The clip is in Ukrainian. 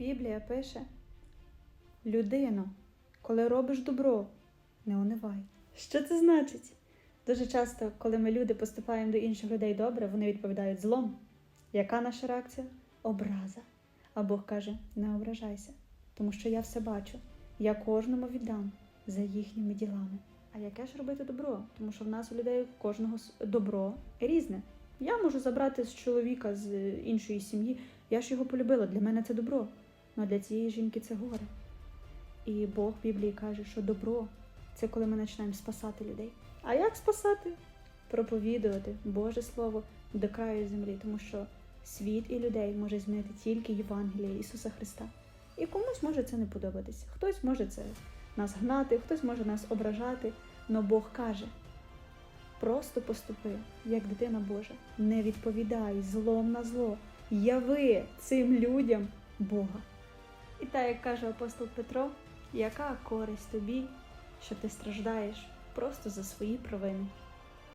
Біблія пише: Людино, коли робиш добро, не унивай. Що це значить? Дуже часто, коли ми люди поступаємо до інших людей добре, вони відповідають злом. Яка наша реакція? Образа. А Бог каже: не ображайся, тому що я все бачу. Я кожному віддам за їхніми ділами. А яке ж робити добро? Тому що в нас у людей кожного добро різне. Я можу забрати з чоловіка з іншої сім'ї, я ж його полюбила, для мене це добро. Ну а для цієї жінки це горе. І Бог в Біблії каже, що добро це коли ми починаємо спасати людей. А як спасати? Проповідувати Боже Слово до краю землі, тому що світ і людей може змінити тільки Євангеліє Ісуса Христа. І комусь може це не подобатися. Хтось може це нас гнати, хтось може нас ображати. Но Бог каже: просто поступи, як дитина Божа. Не відповідай злом на зло. Яви цим людям Бога. І так, як каже апостол Петро, яка користь тобі, що ти страждаєш просто за свої провини?